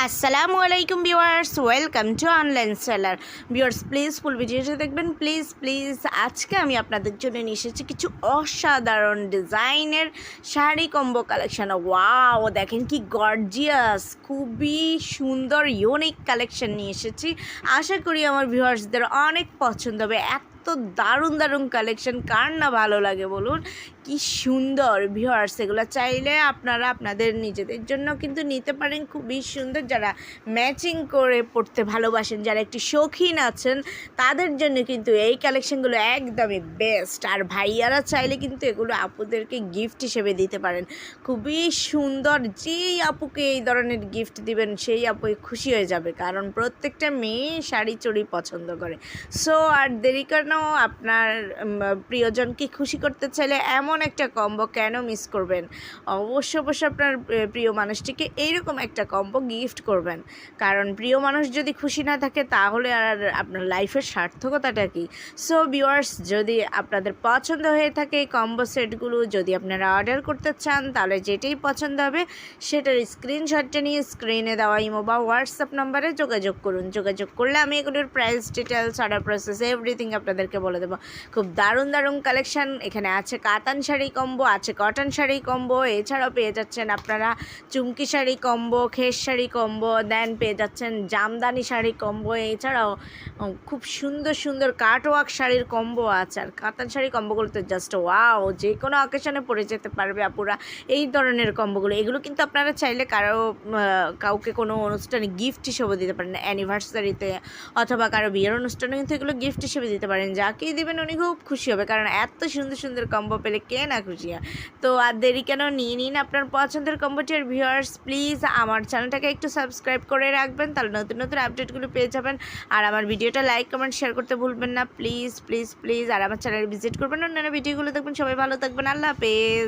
আসসালামু আলাইকুম viewers, welcome to online seller. Viewers, please full ভিডিওটা দেখবেন, প্লিজ প্লিজ, আজকে আমি আপনাদের জন্য নিয়ে এসেছি কিছু অসাধারণ ডিজাইনের শাড়ি কম্বো কালেকশন। ওয়াও, দেখেন কি গর্জিয়াস, খুবই সুন্দর, ইউনিক কালেকশন নিয়ে এসেছি। আশা করি আমার ভিউয়ার্সদের অনেক পছন্দ হবে। এত দারুণ দারুণ কালেকশন কার না ভালো লাগে বলুন? কি সুন্দর ভিউয়ার্স এগুলো চাইলে আপনারা আপনাদের নিজেদের জন্য কিন্তু নিতে পারেন। খুবই সুন্দর যারা ম্যাচিং করে পড়তে ভালোবাসেন, যারা একটু শৌখিন আছেন, তাদের জন্য কিন্তু এই কালেকশনগুলো একদমই বেস্ট আর ভাইয়ারা চাইলে কিন্তু এগুলো আপুদেরকে গিফট হিসেবে দিতে পারেন। খুবই সুন্দর, যেই আপুকে এই ধরনের গিফট দিবেন, সেই আপু খুশি হয়ে যাবে, কারণ প্রত্যেকটা মেয়ে শাড়ি চড়ি পছন্দ করে। সো আর দেরি কেন আপনার প্রিয়জনকে খুশি করতে চাইলে এমন একটা কম্বো কেন মিস করবেন? অবশ্য অবশ্যই আপনার প্রিয় মানুষটিকে এইরকম একটা কম্বো গিফট করবেন। কারণ প্রিয় মানুষ যদি খুশি না থাকে, তাহলে আর আপনার লাইফের সার্থকতাটা কি? সো ভিউয়ার্স যদি আপনাদের পছন্দ হয়ে থাকে এই কম্বো সেটগুলো, যদি আপনারা অর্ডার করতে চান, তাহলে যেটাই পছন্দ হবে, সেটার স্ক্রিনশটটা নিয়ে স্ক্রিনে দেওয়া ইমো বা হোয়াটসঅ্যাপ নাম্বারে যোগাযোগ করুন। যোগাযোগ করলে আমি এগুলোর price details order process everything আপনাদেরকে বলে দেবো। খুব দারুণ দারুণ কালেকশন এখানে আছে। কাতান শাড়ি কম্বো আছে কটন শাড়ি কম্বো এছাড়াও পেয়ে যাচ্ছেন আপনারা চুমকি শাড়ি কম্বো খেস শাড়ি কম্বো দেন পেয়ে যাচ্ছেন জামদানি শাড়ি কম্বো এছাড়াও খুব সুন্দর সুন্দর কাটওয়ার্ক শাড়ির কম্বো আছে। আর কাতান শাড়ি কম্বোগুলো তো জাস্ট ওয়াও যে কোনো অকেশনে পরে যেতে পারবে আপুরা। এই ধরনের কম্বোগুলো এগুলো কিন্তু আপনারা চাইলে কারও কাউকে কোনো অনুষ্ঠানে গিফট হিসেবে দিতে পারেন। অ্যানিভার্সারিতে অথবা কারও বিয়ের অনুষ্ঠানে কিন্তু এগুলো গিফট হিসেবে দিতে পারেন। যাকেই দেবেন উনি খুব খুশি হবে, কারণ এত সুন্দর সুন্দর কম্বো পেলে কে না খুশি হয়? তো আর দেরি কেন, নিয়ে নিন আপনার পছন্দের কম্বোটি আর ভিউয়ার্স প্লিজ আমার চ্যানেলটাকে একটু সাবস্ক্রাইব করে রাখবেন, তাহলে নতুন নতুন আপডেটগুলো পেয়ে যাবেন। আর আমার ভিডিওটা লাইক কমেন্ট শেয়ার করতে ভুলবেন না প্লিজ প্লিজ প্লিজ আর আমার চ্যানেল ভিজিট করবেন, অন্যান্য ভিডিওগুলো দেখবেন, সবাই ভালো থাকবেন, আল্লাহ হাফেজ।